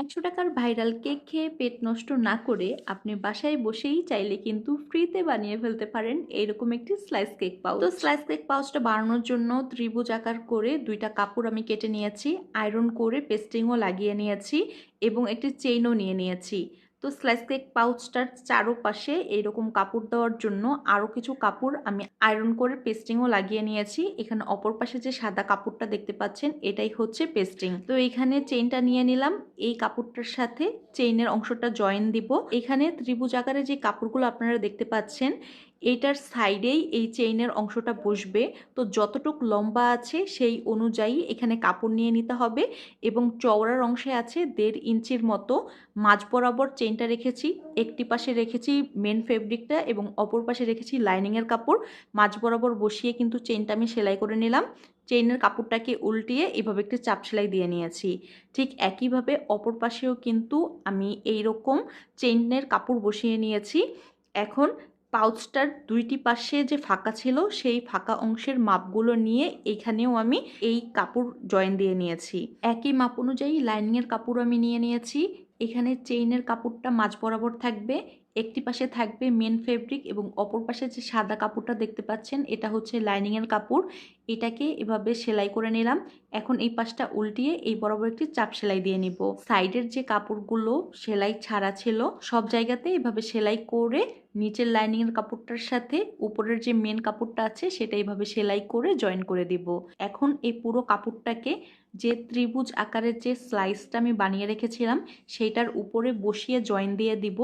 একশো টাকার viral cake খেয়ে পেট নষ্ট না করে আপনি বাসায় বসেই চাইলে কিন্তু ফ্রিতে বানিয়ে ফেলতে পারেন এইরকম একটি স্লাইস কেক পাউচ। তো স্লাইস কেক পাউচটা বানানোর জন্য ত্রিভুজ আকার করে দুইটা কাপড় আমি কেটে নিয়েছি, আয়রন করে পেস্টিংও লাগিয়ে নিয়েছি এবং একটি চেইনও নিয়ে নিয়েছি। তো স্লাইস কেক পাউচটার চারোপাশে এইরকম কাপড় দেওয়ার জন্য আরও কিছু কাপড় আমি আয়রন করে পেস্টিংও লাগিয়ে নিয়েছি। এখানে অপর পাশে যে সাদা কাপড়টা দেখতে পাচ্ছেন, এটাই হচ্ছে পেস্টিং তো এখানে চেইনটা নিয়ে নিলাম। এই কাপড়টার সাথে চেইনের অংশটা জয়েন দিব। এখানে ত্রিভুজ আকারে যে কাপড়গুলো আপনারা দেখতে পাচ্ছেন এইটার সাইডেই এই চেইনের অংশটা বসবে। তো যতটুক লম্বা আছে সেই অনুযায়ী এখানে কাপড় নিয়ে নিতে হবে এবং চওড়ার অংশে আছে দেড় ইঞ্চির মতো মাঝ বরাবর চেইনটা রেখেছি। একটি পাশে রেখেছি মেন ফেব্রিকটা এবং অপর পাশে রেখেছি লাইনিংয়ের কাপড়। মাঝ বরাবর বসিয়ে কিন্তু চেইনটা আমি সেলাই করে নিলাম। চেইনের কাপড়টাকে উল্টিয়ে এভাবে একটি চাপ সেলাই দিয়ে নিয়েছি। ঠিক একইভাবে অপর পাশেও কিন্তু আমি এই রকম চেইনের কাপড় বসিয়ে নিয়েছি। এখন পাউচটার দুইটি পাশে যে ফাঁকা ছিল, সেই ফাঁকা অংশের মাপগুলো নিয়ে এখানেও আমি এই কাপড় জয়েন দিয়ে নিয়েছি। একই মাপ অনুযায়ী লাইনিংয়ের কাপড় আমি নিয়ে নিয়েছি। এখানে চেইনের কাপড়টা মাঝ বরাবর থাকবে। একটি পাশে থাকবে মেন ফেব্রিক এবং অপর পাশে যে সাদা কাপড়টা দেখতে পাচ্ছেন, এটা হচ্ছে লাইনিংয়ের কাপড়। এটাকে এভাবে সেলাই করে নিলাম। এখন এই পাশটা উল্টিয়ে এই বরাবর একটি চাপ সেলাই দিয়ে নিব। সাইডের যে কাপড়গুলো সেলাই ছাড়া ছিল, সব জায়গাতে এভাবে সেলাই করে নিচের লাইনিংয়ের কাপড়টার সাথে উপরের যে মেন কাপড়টা আছে, সেটা এইভাবে সেলাই করে জয়েন করে দিব। এখন এই পুরো কাপড়টাকে যে ত্রিভুজ আকারের যে স্লাইসটা আমি বানিয়ে রেখেছিলাম, সেইটার উপরে বসিয়ে জয়েন দিয়ে দিব।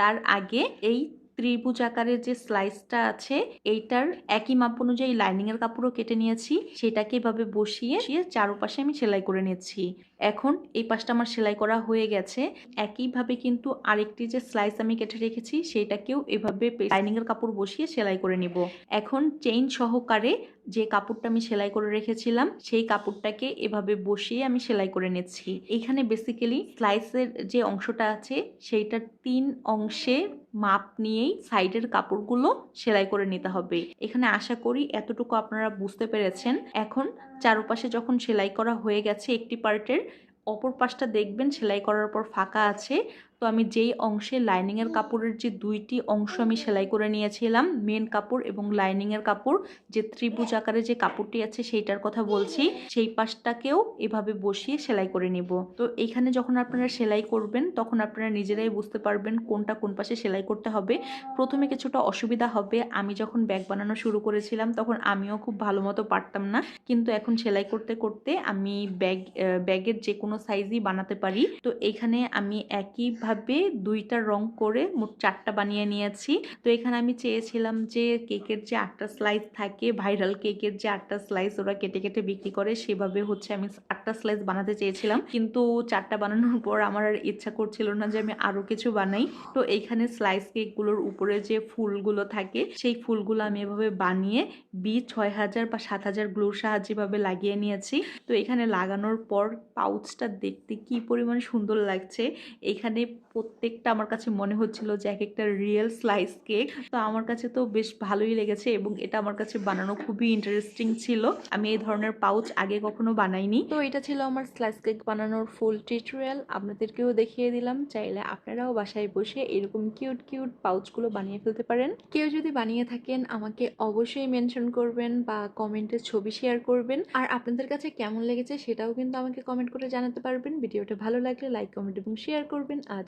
তার আগে এই ত্রিভুজ আকারের যে স্লাইসটা আছে, এইটার একই মাপ অনুযায়ী লাইনিংয়ের কাপড়ও কেটে নিয়েছি। সেটাকে এভাবে বসিয়ে চারোপাশে আমি সেলাই করে নিয়েছি এখন এই পাশটা আমার সেলাই করা হয়ে গেছে। একইভাবে কিন্তু আরেকটি যে স্লাইস আমি কেটে রেখেছি সেটাকেও এভাবে লাইনিংয়ের কাপড় বসিয়ে সেলাই করে নিব। এখন চেইন সহকারে যে কাপড়টা আমি সেলাই করে রেখেছিলাম, সেই কাপড়টাকে এভাবে বসিয়ে আমি সেলাই করে নিচ্ছি। এখানে বেসিক্যালি স্লাইসের যে অংশটা আছে, সেইটার তিন অংশে মাপ নিয়েই সাইডের কাপড়গুলো সেলাই করে নিতে হবে। এখানে আশা করি এতটুকু আপনারা বুঝতে পেরেছেন। এখন চারপাশে যখন সেলাই করা হয়ে গেছে, একটি পার্টের অপর পাশটা দেখবেন, সেলাই করার পর ফাঁকা আছে। তো আমি যেই অংশে লাইনিংয়ের কাপড়ের যে দুইটি অংশ আমি সেলাই করে নিয়েছিলাম মেন কাপড় এবং লাইনিংয়ের কাপড়, যে ত্রিভুজ আকারে যে কাপড়টি আছে সেইটার কথা বলছি, সেই পাশটাকেও এভাবে বসিয়ে সেলাই করে নিব। তো এইখানে যখন আপনারা সেলাই করবেন, তখন আপনারা নিজেরাই বুঝতে পারবেন কোনটা কোন পাশে সেলাই করতে হবে। প্রথমে কিছুটা অসুবিধা হবে, আমি যখন ব্যাগ বানানো শুরু করেছিলাম, তখন আমিও খুব ভালো মতো পারতাম না। কিন্তু এখন সেলাই করতে করতে আমি ব্যাগ ব্যাগের যে কোনো সাইজই বানাতে পারি। তো এখানে আমি একইভাবে ভাবে দুইটা রং করে মোট চারটা বানিয়ে নিয়েছি। তো এখানে আমি চেয়েছিলাম যে কেকের যে আটটা স্লাইস থাকে ভাইরাল কেকের যে আটটা স্লাইস ওরা কেটে কেটে বিক্রি করে, সেভাবে হচ্ছে আমি আটটা স্লাইস বানাতে চেয়েছিলাম। কিন্তু চারটা বানানোর পর আমার আর ইচ্ছা করছিল না যে আমি আরও কিছু বানাই। তো এইখানে স্লাইস কেকগুলোর উপরে যে ফুলগুলো থাকে, সেই ফুলগুলো আমি এভাবে বানিয়ে বি ছয় হাজার বা সাত হাজার গ্লুর সাহায্যে ভাবে লাগিয়ে নিয়েছি। তো এখানে লাগানোর পর পাউচটা দেখতে কি পরিমাণ সুন্দর লাগছে, এখানে প্রত্যেকটা আমার কাছে মনে হচ্ছিল যে এক একটা রিয়েল স্লাইস কেক তো আমার কাছে তো বেশ ভালোই লেগেছে এবং এটা আমার কাছে বানানো খুবই ইন্টারেস্টিং ছিল। আমি এই ধরনের পাউচ আগে কখনো বানাইনি। তো এটা ছিল আমার স্লাইস কেক বানানোর ফুল টিউটোরিয়াল আপনাদেরকেও দেখিয়ে দিলাম। চাইলে আপনারাও বাসায় বসে এরকম কিউট কিউট পাউচগুলো বানিয়ে ফেলতে পারেন। কেউ যদি বানিয়ে থাকেন, আমাকে অবশ্যই মেনশন করবেন বা কমেন্টে ছবি শেয়ার করবেন। আর আপনাদের কাছে কেমন লেগেছে সেটাও কিন্তু আমাকে কমেন্ট করে জানাতে পারবেন। ভিডিওটা ভালো লাগলে লাইক কমেন্ট এবং শেয়ার করবেন। আজ